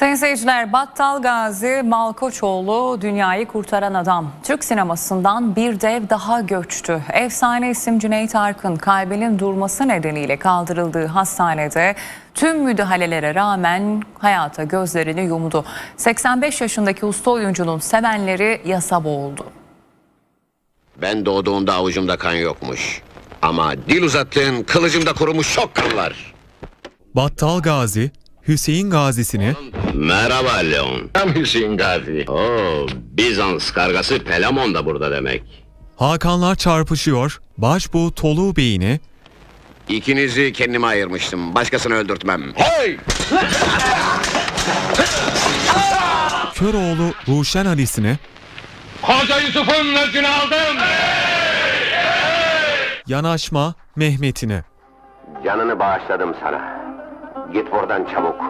Sayın seyirciler, Battal Gazi Malkoçoğlu dünyayı kurtaran adam. Türk sinemasından bir dev daha göçtü. Efsane isim Cüneyt Arkın kalbinin durması nedeniyle kaldırıldığı hastanede tüm müdahalelere rağmen hayata gözlerini yumdu. 85 yaşındaki usta oyuncunun sevenleri yasa boğuldu. Ben doğduğumda avucumda kan yokmuş. Ama dil uzattığın kılıcımda kurumuş çok kanlar. Battal Gazi, Hüseyin Gazi'sini Merhaba Leon. Ben Hüseyin Gazi. Oo, Bizans kargası Pelamon da burada demek. Hakanlar çarpışıyor, Başbuğ Tolu Bey'ini, İkinizi kendime ayırmıştım. Başkasını öldürtmem. Hey! Köroğlu Ruşen Ali'sini, Hoca Yusuf'un özünü aldım. Yanaşma Mehmet'ini, Canını bağışladım sana. Git buradan çabuk.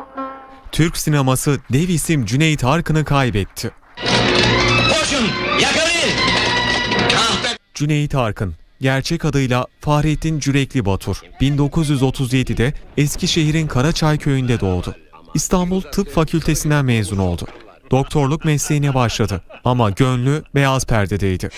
Türk sineması dev isim Cüneyt Arkın'ı kaybetti. Koşun! Yakalayın! Cüneyt Arkın, gerçek adıyla Fahrettin Cürekli Batur, 1937'de Eskişehir'in Karaçay köyünde doğdu. İstanbul Tıp Fakültesinden mezun oldu. Doktorluk mesleğine başladı ama gönlü beyaz perdedeydi.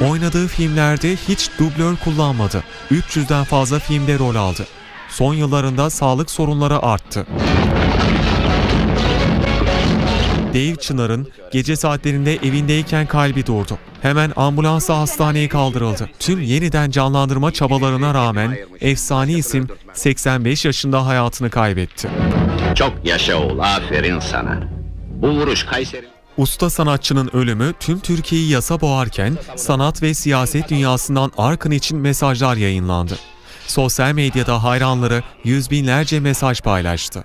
Oynadığı filmlerde hiç dublör kullanmadı. 300'den fazla filmde rol aldı. Son yıllarında sağlık sorunları arttı. Dave Çınar'ın gece saatlerinde evindeyken kalbi durdu. Hemen ambulansla hastaneye kaldırıldı. Tüm yeniden canlandırma çabalarına rağmen efsane isim 85 yaşında hayatını kaybetti. Çok yaşa oğul. Aferin sana. Bu vuruş Kayseri... Usta sanatçının ölümü tüm Türkiye'yi yasa boğarken sanat ve siyaset dünyasından Arkın için mesajlar yayınlandı. Sosyal medyada hayranları yüz binlerce mesaj paylaştı.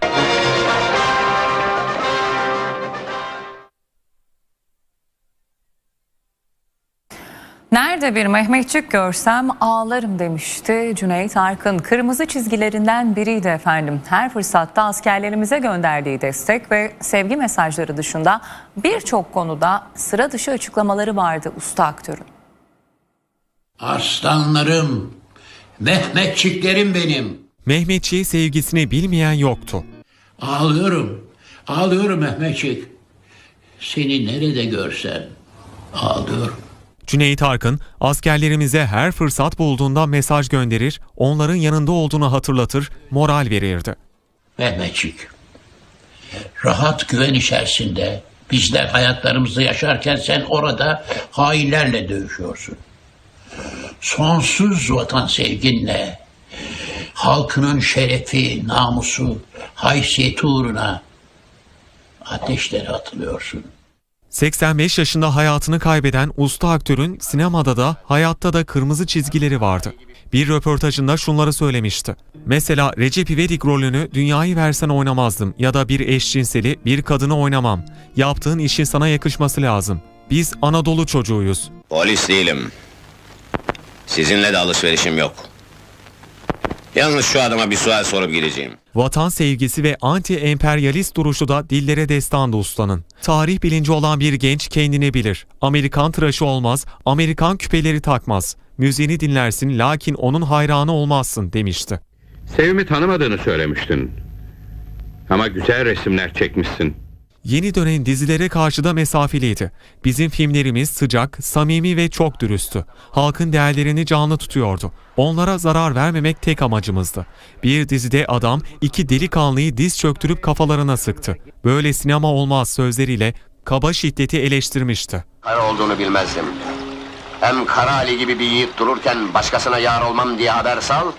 Nerede bir Mehmetçik görsem ağlarım demişti Cüneyt Arkın. Kırmızı çizgilerinden biriydi efendim. Her fırsatta askerlerimize gönderdiği destek ve sevgi mesajları dışında birçok konuda sıra dışı açıklamaları vardı usta aktörün. Aslanlarım, Mehmetçiklerim benim. Mehmetçiğe sevgisini bilmeyen yoktu. Ağlıyorum, ağlıyorum Mehmetçik. Seni nerede görsem ağlıyorum. Cüneyt Arkın, askerlerimize her fırsat bulduğunda mesaj gönderir, onların yanında olduğunu hatırlatır, moral verirdi. Mehmetçik, rahat güven içerisinde bizler hayatlarımızı yaşarken sen orada hainlerle dövüşüyorsun. Sonsuz vatan sevginle, halkının şerefi, namusu, haysiyeti uğruna ateşlere atılıyorsun. 85 yaşında hayatını kaybeden usta aktörün sinemada da hayatta da kırmızı çizgileri vardı. Bir röportajında şunları söylemişti. Mesela Recep İvedik rolünü dünyayı versen oynamazdım ya da bir eşcinseli bir kadını oynamam. Yaptığın işin sana yakışması lazım. Biz Anadolu çocuğuyuz. Polis değilim. Sizinle de alışverişim yok. Yalnız şu adama bir sual sorup gideceğim. Vatan sevgisi ve anti-emperyalist duruşu da dillere destandı ustanın. Tarih bilinci olan bir genç kendini bilir. Amerikan tıraşı olmaz, Amerikan küpeleri takmaz. Müziğini dinlersin lakin onun hayranı olmazsın demişti. Sevimi tanımadığını söylemiştin. Ama güzel resimler çekmişsin. Yeni dönen dizilere karşı da mesafeliydi. Bizim filmlerimiz sıcak, samimi ve çok dürüsttü. Halkın değerlerini canlı tutuyordu. Onlara zarar vermemek tek amacımızdı. Bir dizide adam iki delikanlıyı diz çöktürüp kafalarına sıktı. Böyle sinema olmaz sözleriyle kaba şiddeti eleştirmişti. Kara olduğunu bilmezdim. Hem Kara Ali gibi bir yiğit dururken başkasına yar olmam diye haber sal.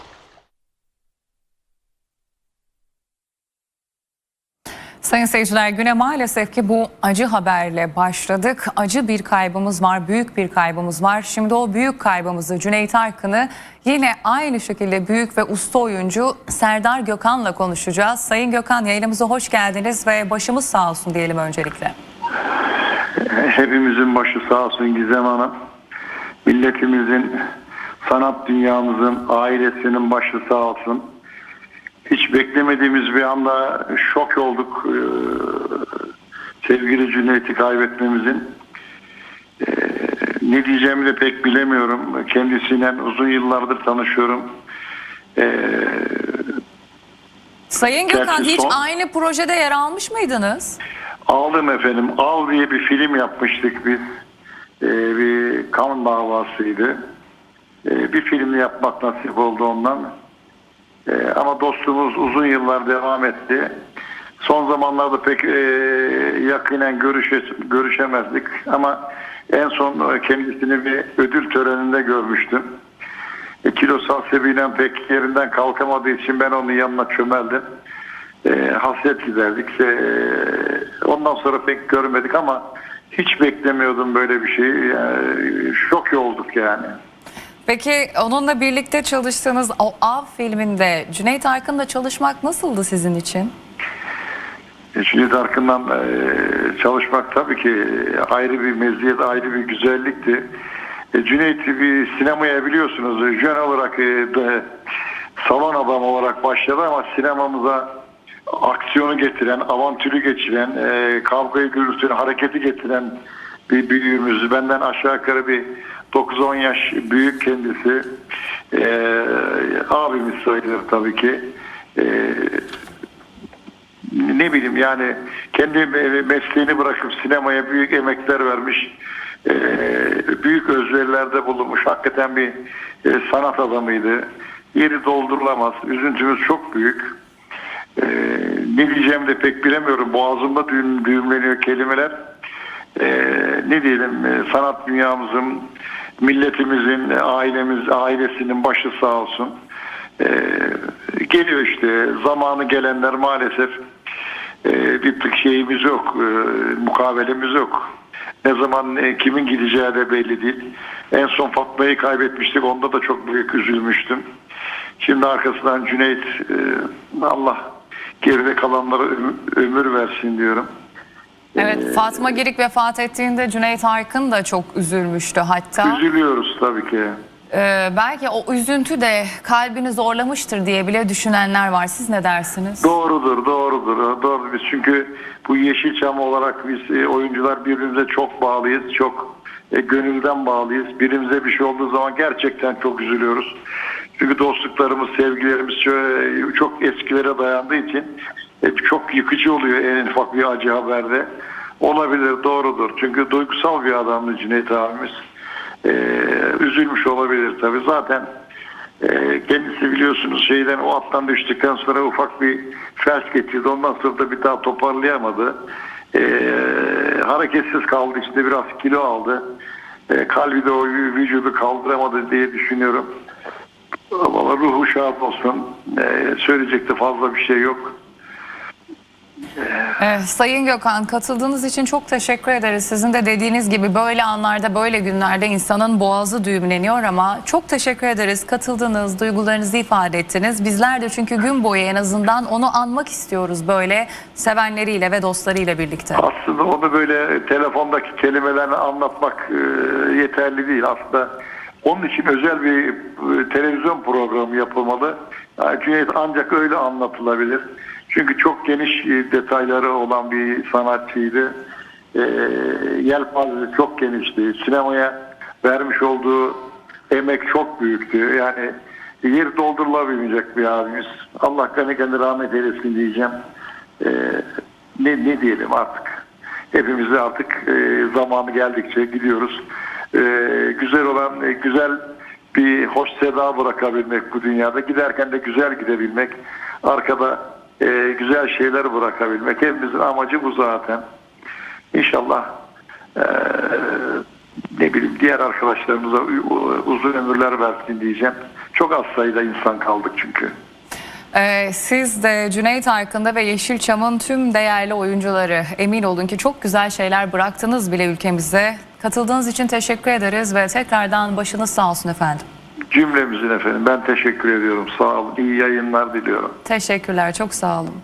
Sayın seyirciler güne maalesef ki bu acı haberle başladık. Acı bir kaybımız var, büyük bir kaybımız var. Şimdi o büyük kaybımızı Cüneyt Arkın'ı yine aynı şekilde büyük ve usta oyuncu Serdar Gökhan'la konuşacağız. Sayın Gökhan yayınımıza hoş geldiniz ve başımız sağ olsun diyelim öncelikle. Hepimizin başı sağ olsun Gizem Hanım. Milletimizin, sanat dünyamızın, ailesinin başı sağ olsun. Hiç beklemediğimiz bir anda şok olduk ee, sevgili Cüneyt'i kaybetmemizin. Ee, ne diyeceğimi de pek bilemiyorum. Kendisiyle uzun yıllardır tanışıyorum. Ee, Sayın Gökhan hiç son- aynı projede yer almış mıydınız? Aldım efendim. Al diye bir film yapmıştık biz. Ee, bir kan davasıydı. Ee, bir film yapmak nasip oldu ondan. Ee, ama dostluğumuz uzun yıllar devam etti. Son zamanlarda pek e, yakinen görüşe, görüşemezdik. Ama en son kendisini bir ödül töreninde görmüştüm. E, kilosal sebebiyle pek yerinden kalkamadığı için ben onun yanına çömeldim. E, hasret giderdik. E, ondan sonra pek görmedik ama hiç beklemiyordum böyle bir şeyi. Yani, şok olduk yani. Peki onunla birlikte çalıştığınız o Av filminde Cüneyt Arkın'la çalışmak nasıldı sizin için? E, Cüneyt Arkın'dan e, çalışmak tabii ki ayrı bir meziyet, ayrı bir güzellikti. E, Cüneyt bir sinemaya biliyorsunuz jön olarak de, salon adam olarak başladı ama sinemamıza aksiyonu getiren, avantürü geçiren, kavgayı gürültünü, hareketi getiren bir büyüğümüz. Benden aşağı yukarı bir 9-10 yaş büyük kendisi. E, abimiz sayılır tabii ki. E, ne bileyim yani kendi mesleğini bırakıp sinemaya büyük emekler vermiş, e, büyük özverilerde bulunmuş. Hakikaten bir e, sanat adamıydı. Yeri doldurulamaz. Üzüntümüz çok büyük. E, ne diyeceğimi de pek bilemiyorum. Boğazımda düğüm, düğümleniyor kelimeler. E, ne diyelim e, sanat dünyamızın, milletimizin, ailemiz, ailesinin başı sağ olsun. E, geliyor işte zamanı gelenler maalesef e, bir şeyimiz yok, e, mukabelemiz yok. Ne zaman e, kimin gideceği de belli değil. En son Fatma'yı kaybetmiştik. Onda da çok büyük üzülmüştüm. Şimdi arkasından Cüneyt e, Allah geride kalanlara ömür versin diyorum. Evet Fatma Girik vefat ettiğinde Cüneyt Arkın da çok üzülmüştü hatta. Üzülüyoruz tabii ki. Ee, belki o üzüntü de kalbini zorlamıştır diye bile düşünenler var. Siz ne dersiniz? Doğrudur, doğrudur. Doğru. Biz çünkü bu Yeşilçam olarak biz e, oyuncular birbirimize çok bağlıyız. Çok e, gönülden bağlıyız. Birimize bir şey olduğu zaman gerçekten çok üzülüyoruz. Çünkü dostluklarımız, sevgilerimiz çok eskilere dayandığı için e, çok yıkıcı oluyor en ufak bir acı haberde. Olabilir, doğrudur. Çünkü duygusal bir adamdı Cüneyt abimiz. E, üzülmüş olabilir tabii. Zaten e, kendisi biliyorsunuz şeyden o attan düştükten sonra ufak bir felç geçirdi. Ondan sonra da bir daha toparlayamadı. E, hareketsiz kaldı işte biraz kilo aldı. E, kalbi de o vücudu kaldıramadı diye düşünüyorum. Ama ruhu şad olsun. E, söyleyecek de fazla bir şey yok. Ee, Sayın Gökhan katıldığınız için çok teşekkür ederiz. Sizin de dediğiniz gibi böyle anlarda böyle günlerde insanın boğazı düğümleniyor ama çok teşekkür ederiz. Katıldınız, duygularınızı ifade ettiniz. Bizler de çünkü gün boyu en azından onu anmak istiyoruz böyle sevenleriyle ve dostlarıyla birlikte. Aslında onu böyle telefondaki kelimelerle anlatmak e, yeterli değil. Aslında onun için özel bir e, televizyon programı yapılmalı. Cüneyt ancak öyle anlatılabilir. Çünkü çok geniş e, detayları olan bir sanatçıydı. E, yelpazesi çok genişti. Sinemaya vermiş olduğu emek çok büyüktü. Yani yer doldurulabilecek bir abimiz. Allah gani kendi rahmet eylesin diyeceğim. E, ne, ne diyelim artık. Hepimiz artık e, zamanı geldikçe gidiyoruz. E, güzel olan, e, güzel bir hoş seda bırakabilmek bu dünyada. Giderken de güzel gidebilmek. Arkada e, güzel şeyler bırakabilmek. Hepimizin amacı bu zaten. İnşallah e, ne bileyim diğer arkadaşlarımıza uzun ömürler versin diyeceğim. Çok az sayıda insan kaldık çünkü. Ee, siz de Cüneyt Arkın'da ve Yeşilçam'ın tüm değerli oyuncuları emin olun ki çok güzel şeyler bıraktınız bile ülkemize. Katıldığınız için teşekkür ederiz ve tekrardan başınız sağ olsun efendim. Cümlemizin efendim ben teşekkür ediyorum. Sağ olun. İyi yayınlar diliyorum. Teşekkürler çok sağ olun.